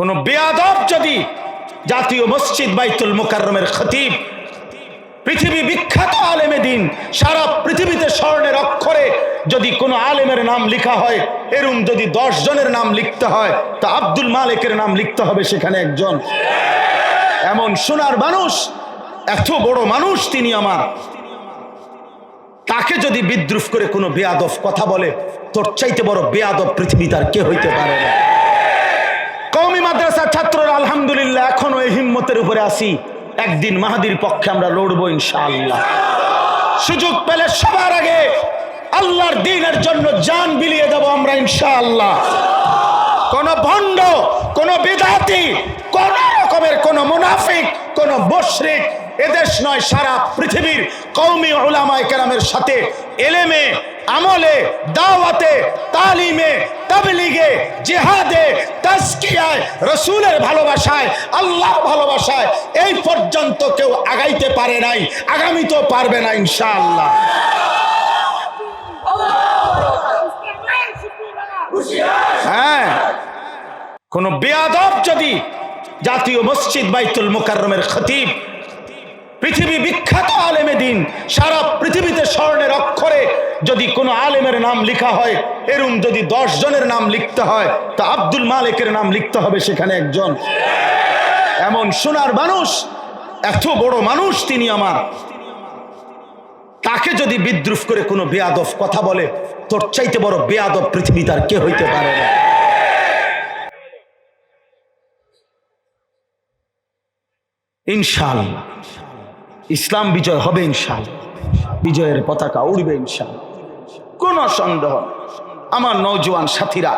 কোন বেয়াদব যদি জাতীয় মসজিদ বাইতুল মোকাররমের খতিব, পৃথিবী বিখ্যাত আলেমে দিন, সারা পৃথিবীতে স্বর্ণের অক্ষরে যদি কোনো আলেমের নাম লেখা হয়, এরম যদি দশ জনের নাম লিখতে হয়, তা আব্দুল মালিকের নাম লিখতে হবে সেখানে একজন। এমন সোনার মানুষ, এত বড় মানুষ তিনি আমার। তাকে যদি বিদ্রুপ করে কোনো বেয়াদব কথা বলে, তোর চাইতে বড় বেয়াদব পৃথিবী তার কে হইতে পারে? না কৌমি মাদ্রাসার ছাত্ররা, আলহামদুলিল্লাহ, এখনও এই হিম্মতের উপরে আসি একদিন মাহাদির পক্ষে আমরা লড়বো ইনশাআল্লাহ। সুযোগ পেলে সবার আগে আল্লাহর দিনের জন্য জান বিলিয়ে দেব আমরা ইনশাআল্লাহ। কোন ভণ্ড, কোন বিদাতি, কোন রকমের কোন মুনাফিক, কোন বশরিক এদেশ নয়, সারা পৃথিবীর কৌমি ওলামায় কেরামের সাথে এলেমে আমলে, দাওয়াতে, তালিমে, তাবলিগে, জিহাদে, তাজকিয়ায়, রসুলের ভালোবাসায় আল্লাহ ভালোবাসায় এই পর্যন্ত কেউ আগাইতে পারে নাই আগামীতেও পারবে না ইনশাআল্লাহ। হ্যাঁ কোন বেয়াদব যদি জাতীয় মসজিদ বাইতুল মোকাররমের খতিব, পৃথিবী বিখ্যাত আলেমে দিন, সারা পৃথিবীতে স্বর্ণের অক্ষরে যদি কোনো আলেমের নাম লেখা হয়, এরম যদি দশ জনের নাম লিখতে হয়, তা আব্দুল মালিকের নাম লিখতে হবে সেখানে একজন। এমন সোনার মানুষ, এত বড় মানুষ তিনি আমার। তাকে যদি বিদ্রুপ করে কোনো বেয়াদব কথা বলে, তোর চাইতে বড় বেয়াদব পৃথিবী তার কে হইতে পারে না? ইনশাআল্লাহ। ইসলাম বিজয় হবে ইনশাআল্লাহ। বিজয়ের পতাকা উড়বে ইনশাআল্লাহ। কোনো সন্দেহ আমার নৌজওয়ান সাথীরা,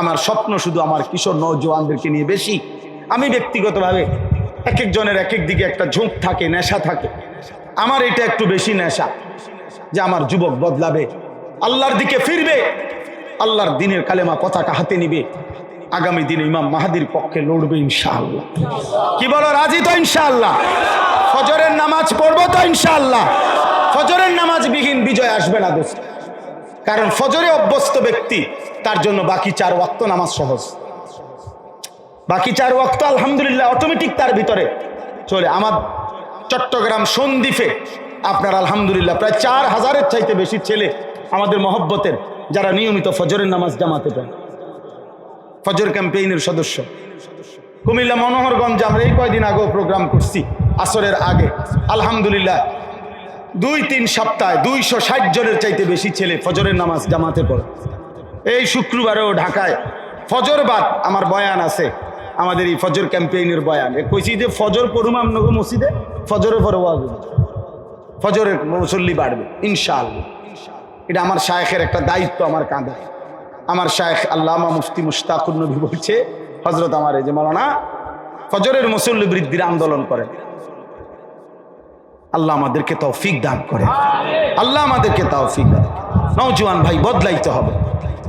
আমার স্বপ্ন শুধু আমার কিশোর নৌজওয়ানদেরকে নিয়ে বেশি। আমি ব্যক্তিগতভাবে এক একজনের এক এক দিকে একটা ঝোঁক থাকে, নেশা থাকে। আমার এটা একটু বেশি নেশা যে আমার যুবক বদলাবে, আল্লাহর দিকে ফিরবে, আল্লাহর দিনের কালেমা পতাকা হাতে নিবে। আগামী দিনে ইমাম মাহাদির পক্ষে লড়বে ইনশাআল্লাহ। কি বলো, রাজি তো ইনশাআল্লাহ? ফজরের নামাজ পড়ব তো ইনশাআল্লাহ? ফজরের নামাজ বিহীন বিজয় আসবে না দোস্ত। কারণ ফজরে অভ্যস্ত ব্যক্তি, তার জন্য বাকি চার ওয়াক্ত নামাজ সহজ। বাকি চার ওয়াক্ত আলহামদুলিল্লাহ অটোমেটিক তার ভিতরে চলে। আমার চট্টগ্রাম সন্দ্বীপে আপনার আলহামদুলিল্লাহ প্রায় চার হাজারের চাইতে বেশি ছেলে আমাদের মহব্বতের, যারা নিয়মিত ফজরের নামাজ জামাতে পায় ফজর ক্যাম্পেইনের সদস্য। কুমিল্লা মনোহরগঞ্জে আমরা এই কয়দিন আগেও প্রোগ্রাম করছি, আসরের আগে। আলহামদুলিল্লাহ দুই তিন সপ্তাহে দুইশো ষাট জনের চাইতে বেশি ছেলে ফজরের নামাজ জামাতে পড়ে। এই শুক্রবারেও ঢাকায় ফজর বাদ আমার বয়ান আছে, আমাদের এই ফজর ক্যাম্পেইনের বয়ান। কইছি যে ফজর পড়ুম আমনগো মসজিদে, ফজরের পরে ওয়াজ। ফজরের মুসল্লি বাড়বে, ইনশাআল্লাহ। এটা আমার শায়েখের একটা দায়িত্ব আমার কাঁধায় আমার শায়েখ আল্লামা মুফতি মুশতাকুর নবী বলছে হজরত আমার এই যে মৌলানা, ফজরের মুসল্লি বৃদ্ধির আন্দোলন করেন। আল্লাহ আমাদেরকে তৌফিক দান করে। আল্লাহ আমাদেরকে তৌফিক দান নওজোয়ান ভাই, বদলাইতে হবে।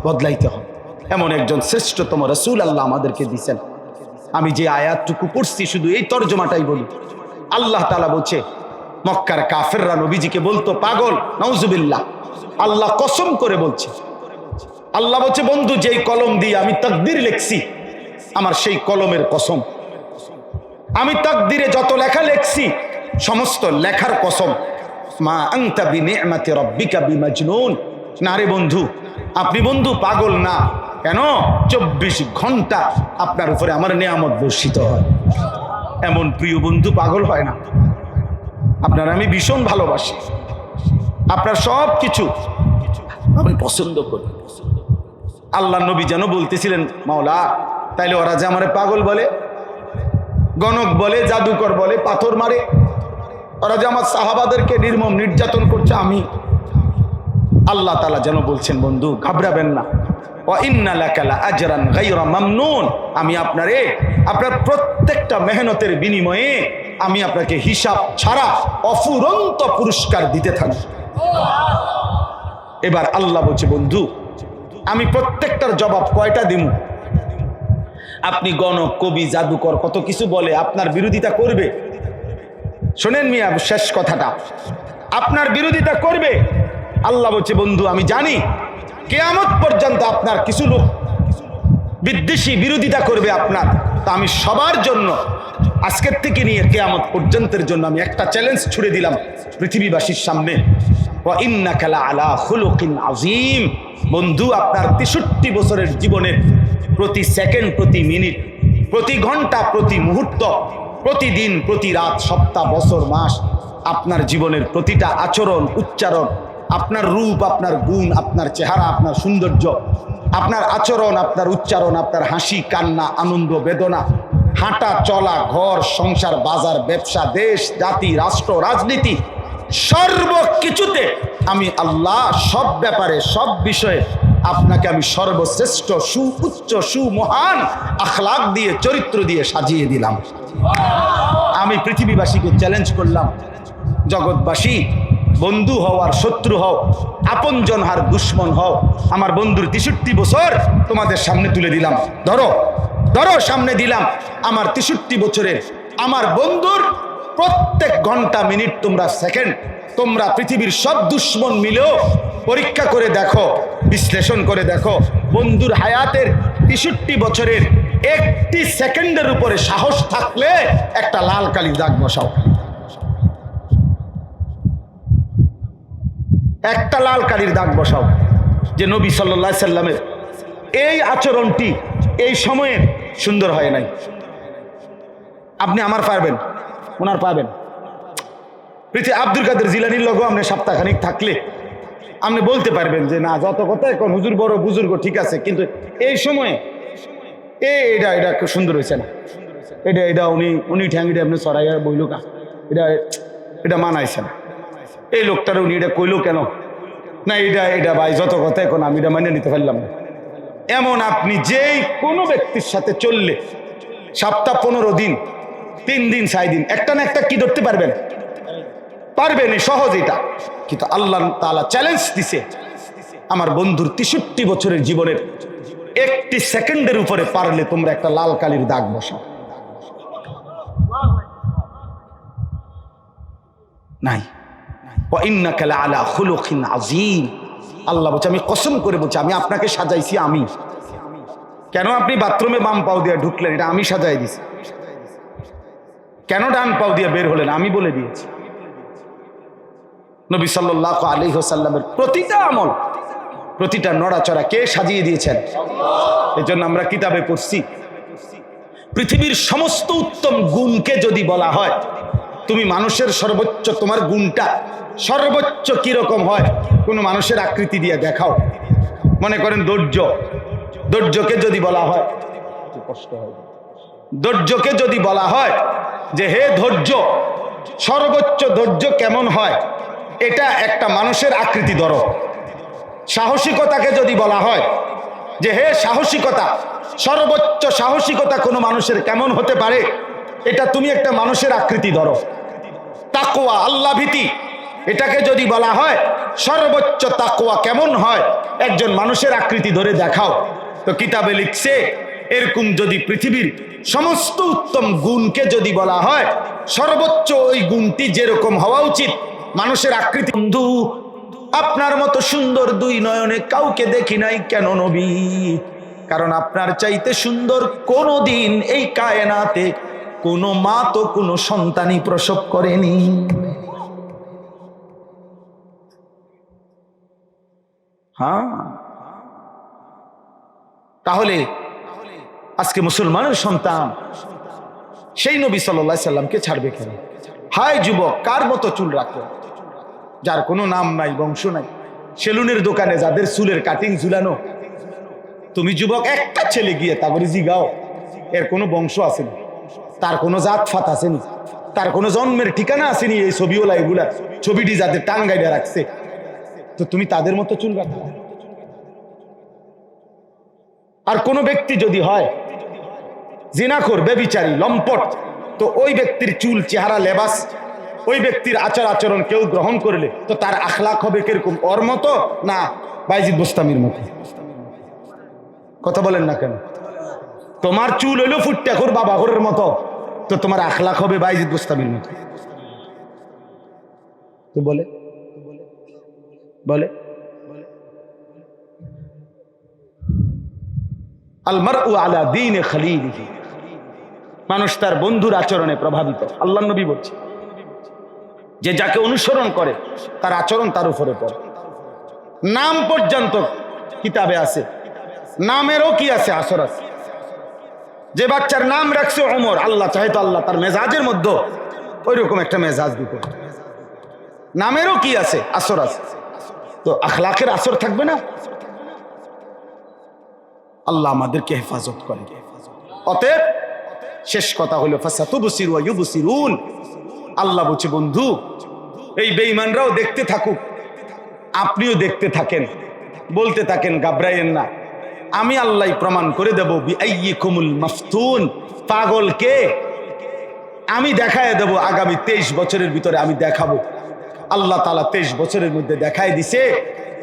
বদলাইতে হবে। এমন একজন শ্রেষ্ঠতম রসুল আল্লাহ আমাদেরকে দিছেন আমি যে আয়াতটুকু পড়ছি, শুধু এই তর্জমাটাই বলি। আল্লাহ তালা বলছে, মক্কার কাফেররা নবীজিকে বলতো, পাগল নওজুবিল্লাহ আল্লাহ কসম করে বলছে। আল্লাহ বলছে, বন্ধু, যেই কলম দিয়ে আমি তকদির লিখছি, আমার সেই কলমের কসম। আমি তকদিরে যত লেখা লেখছি সমস্ত লেখার কসম। মা আংতা বি নি'মাতি রাব্বিকা বিমাজনুন। না রে বন্ধু, আপনি বন্ধু পাগল না। কেন? চব্বিশ ঘণ্টা আপনার উপরে আমার নিয়ামত বর্ষিত হয়। এমন প্রিয় বন্ধু পাগল হয় না। আপনার আমি ভীষণ ভালোবাসি। আপনার সব কিছু আমি পছন্দ করি। আল্লাহ নবী যেন বলতেছিলেন, মাওলা, তাইলে ওরা যে আমারে পাগল বলে, গণক বলে, জাদুকর বলে, পাথর মারে ওরা যে আমার সাহাবাদেরকে নির্মম নির্যাতন করছে, আমি। আল্লাহ তালা যেন বলছেন, বন্ধু, ঘাবড়াবেন না। আমি আপনারে, আপনার প্রত্যেকটা মেহনতের বিনিময়ে আমি আপনাকে হিসাব ছাড়া অফুরন্ত পুরস্কার দিতে থাকি। এবার আল্লাহ বলছে, বন্ধু, আমি প্রত্যেকটার জবাব কয়টা দিব আপনি গণক, কবি, জাদুকর, কত কিছু বলে, আপনার বিরোধিতা করবে। শোনেন মিয়া, শেষ কথাটা। আপনার বিরোধিতা করবে। আল্লাহ বলছে, বন্ধু, আমি জানি কেয়ামত পর্যন্ত আপনার কিছু লোক বিদ্বেষী বিরোধিতা করবে আপনার। তা আমি সবার জন্য, আজকের থেকে নিয়ে কেয়ামত পর্যন্তের জন্য আমি একটা চ্যালেঞ্জ ছুড়ে দিলাম পৃথিবীবাসীর সামনে। ওয়া ইন্নাকা লাআলা খুলুকিন আযীম। বন্ধু, আপনার তেষট্টি বছরের জীবনের প্রতি সেকেন্ড, প্রতি মিনিট, প্রতি ঘণ্টা, প্রতি মুহূর্ত প্রতিদিন, প্রতি রাত, সপ্তাহ, বছর, মাস আপনার জীবনের প্রতিটা আচরণ, উচ্চারণ, আপনার রূপ, আপনার গুণ, আপনার চেহারা, আপনার সৌন্দর্য, আপনার আচরণ, আপনার উচ্চারণ, আপনার হাসি, কান্না, আনন্দ, বেদনা, হাঁটা, চলা, ঘর, সংসার, বাজার, ব্যবসা, দেশ, জাতি, রাষ্ট্র, রাজনীতি, সর্বকিছুতে আমি আল্লাহ সব ব্যাপারে, সব বিষয়ে আপনাকে আমি সর্বশ্রেষ্ঠ সু সুউচ্চ, সুমহান আখলাক দিয়ে, চরিত্র দিয়ে সাজিয়ে দিলাম। আমি পৃথিবীবাসীকে চ্যালেঞ্জ করলাম, জগৎবাসী, বন্ধু হও আর শত্রু হও, আপনজন হার দুশ্মন হও, আমার বন্ধুর তেষট্টি বছর তোমাদের সামনে তুলে দিলাম। ধরো ধরো সামনে দিলাম, আমার তেষট্টি বছরের আমার বন্ধুর প্রত্যেক ঘণ্টা, মিনিট তোমরা সেকেন্ড তোমরা পৃথিবীর সব দুশ্মন মিলেও পরীক্ষা করে দেখো, বিশ্লেষণ করে দেখো। বন্ধুর হায়াতের তেষট্টি বছরের একটি সেকেন্ডের উপরে সাহস থাকলে একটা লাল কালি দাগ বসাও। একটা লাল কালির দাগ বসাও, যে নবী সাল্লা সাল্লামের এই আচরণটি এই সময়ে সুন্দর হয় নাই। আপনি আমার পারবেন। ওনার পাবেন। পৃথিবী আব্দুল কাদের জিলানির লগো আপনি সপ্তাহখানিক থাকলে আপনি বলতে পারবেন যে, না, যত কথা এখন হুজুর বড়, বুজুর্গ ঠিক আছে, কিন্তু এই সময়ে এ, এটা এটা সুন্দর হয়েছে না। এটা এটা উনি উনি ঠ্যাঙ্গিটা আপনি সরাইয়া বইল কা এটা এটা মানাইছে না। এই লোকটার উনি এটা কইল কেন? না, এটা এটা ভাই, যত কথা এখন আমি এটা মেনে নিতে পারলাম না। এমন আপনি যেই কোনো ব্যক্তির সাথে চললে সপ্তাহ পনেরো দিন তিন দিন ছয় দিন, একটা না একটা কি ধরতে পারবেন? পারবেন সহজ এটা। কিন্তু আল্লাহ তালা চ্যালেঞ্জ দিছে আমার বন্ধুর তেষট্টি বছরের জীবনের, একটি সেকেন্ডের উপরে পারলে তোমরা একটা লাল কালির দাগ বসাও। নাই। আলা খুলুকিন আল্লাহ বলছে, আমি কসম করে বলছি, আমি আপনাকে সাজাইছি আমি। কেন আপনি বাথরুমে বাম পাও দিয়ে ঢুকলেন? এটা আমি সাজাই দিছি। কেন ডান পাও দিয়ে বের হলেন? আমি বলে দিয়েছি। নবী সাল্লাহ আলী হোসাল্লামের প্রতিটা আমল, প্রতিটা নড়াচড়া কে সাজিয়ে দিয়েছেন? এজন্য আমরা কিতাবে পড়ছি, পৃথিবীর সমস্ত উত্তম গুণকে যদি বলা হয়, তুমি মানুষের সর্বোচ্চ, তোমার গুণটা সর্বোচ্চ কীরকম হয়, কোনো মানুষের আকৃতি দিয়ে দেখাও। মনে করেন ধৈর্য ধৈর্যকে যদি বলা হয় কষ্ট হয় ধৈর্যকে যদি বলা হয় যে হে ধৈর্য, সর্বোচ্চ ধৈর্য কেমন হয়? এটা একটা মানুষের আকৃতি ধরো। সাহসিকতাকে যদি বলা হয় যে হে সাহসিকতা, সর্বোচ্চ সাহসিকতা কোনো মানুষের কেমন হতে পারে? এটা তুমি একটা মানুষের আকৃতি ধরো। তাকোয়া আল্লাহ ভীতি এটাকে যদি বলা হয় সর্বোচ্চ তাকোয়া কেমন হয়? একজন মানুষের আকৃতি ধরে দেখাও। তো কিতাবে লিখছে, এরকম যদি পৃথিবীর সমস্ত উত্তম গুণকে যদি বলা হয়, সর্বোচ্চ ওই গুণটি যেরকম হওয়া উচিত, মানুষের আকৃতি। বন্ধু, আপনার মতো সুন্দর দুই নয়নে কাউকে দেখি নাই কেন নবী? কারণ আপনার চাইতে সুন্দর কোনো দিন এই কায়নাতে কোনো মা তো কোনো সন্তানই প্রসব করেনি। হ্যাঁ। তাহলে আজকে মুসলমানের সন্তান। সেই নবী সাল্লা সাল্লামকে ছাড়বে কেন হায় যুবক, কার মতো চুল রাখো? যার কোনো নাম নাই, বংশ নাই। সেলুনের দোকানে যাদের চুলের কাটিং ঝুলানো। তুমি যুবক, একটা ছেলে গিয়ে তারপরে জিগাও এর কোনো বংশ আসেনি। তার কোনো জাত ফাত আসেনি। তার কোনো জন্মের ঠিকানা আসেনি এই ছবিওলা এগুলা। ছবিটি যাদের টাঙ্গাইডা রাখছে। তো তুমি তাদের মতো চুল রাখো। আর কোনো ব্যক্তি যদি হয় জিনাখোর বেবিচারী, লম্পট। তো ওই ব্যক্তির চুল, চেহারা, লেবাস, ওই ব্যক্তির আচার আচরণ কেউ গ্রহণ করলে তো তার আখলাখ হবে কীরকম? ওর মতো না বাইজিদ বোস্তামির মতো? কথা বলেন না কেন? তোমার চুল হইল ফুটটাকুর বাবা ঘরের মতো। তো তোমার আখলাখ হবে বাইজিদ বোস্তামির মতো। তো বলে। বলে। আলমার ও আলা দিন খালিদিহি মানুষ তার বন্ধুর আচরণে প্রভাবিত। আল্লাহ নবী বলছে, যে যাকে অনুসরণ করে, তার আচরণ তার উপরে পড়ে। নাম পর্যন্ত কিতাবে আছে, নামেরও কি আছে, আসর আছে। যে বাচ্চার নাম রাখছে অমর আল্লাহ চাহে তো আল্লাহ তার মেজাজের মধ্যে ওই রকম একটা মেজাজ দিত নামেরও কি আছে, আসর আছে। তো আখলাখের আসর থাকবে না? আল্লাহ আমাদেরকে হেফাজত করে অতএব শেষ কথা হলো আল্লাহ বলছে, বন্ধু, এই বেঈমানরাও দেখতে থাকুক। আপনিও দেখতে থাকেন, বলতে থাকেন, ঘাবড়াইয়েন না। আমি আল্লাহ প্রমাণ করে দেব, বিআইয়িকুমুল মাফতুন। পাগল কে? আমি দেখায় দেব, আগামী তেইশ বছরের ভিতরে আমি দেখাবো। আল্লাহ তালা তেইশ বছরের মধ্যে দেখায় দিছে,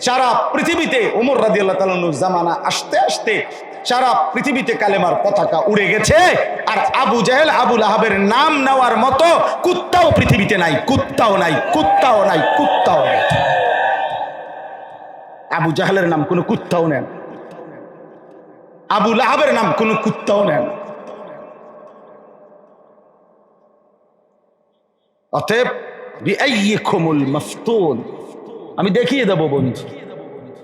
সারা পৃথিবীতে ওমর রাজি আল্লাহ তালানুর জামানা আসতে আসতে সারা পৃথিবীতে কালেমার পতাকা উড়ে গেছে। আর আবু জাহেল আবুল আহাবের নাম নেওয়ার মতো কুত্তাও পৃথিবীতে নাই, কুত্তাও নাই কুত্তাও নাই কুত্তাও নাই। আবু জাহেলের নাম কোনো কুত্তাও নেন। আবু লাহাবের নাম কোনো কুত্তাও নেন। অতএব আমি দেখিয়ে দেব বন্ধু।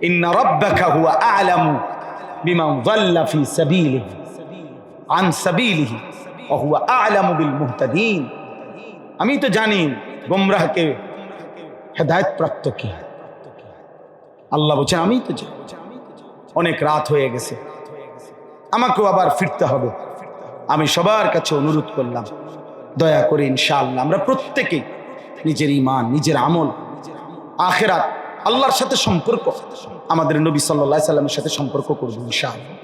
ইন্না রাব্বাকা হুয়া আ'লামু। বিমান যাল্লা ফি সাবিলিহি, আন সাবিলিহি, ওয়া হুয়া আ'লামু বিল মুহতাদিন। আমি তো জানি গোমরাহকে হেদায়েত প্রাপ্ত কি। আল্লাহ বলছেন আমি তো জানি। অনেক রাত হয়ে গেছে। আমাকেও আবার ফিরতে হবে। আমি সবার কাছে অনুরোধ করলাম, দয়া করে ইনশাআল্লাহ, আমরা প্রত্যেকে নিজের ইমান নিজের আমল, আখেরাত, আল্লাহর সাথে সম্পর্ক। আমাদের নবী সাল্লাহ সাল্লামের সাথে সম্পর্ক করব ইনশাআল্লাহ।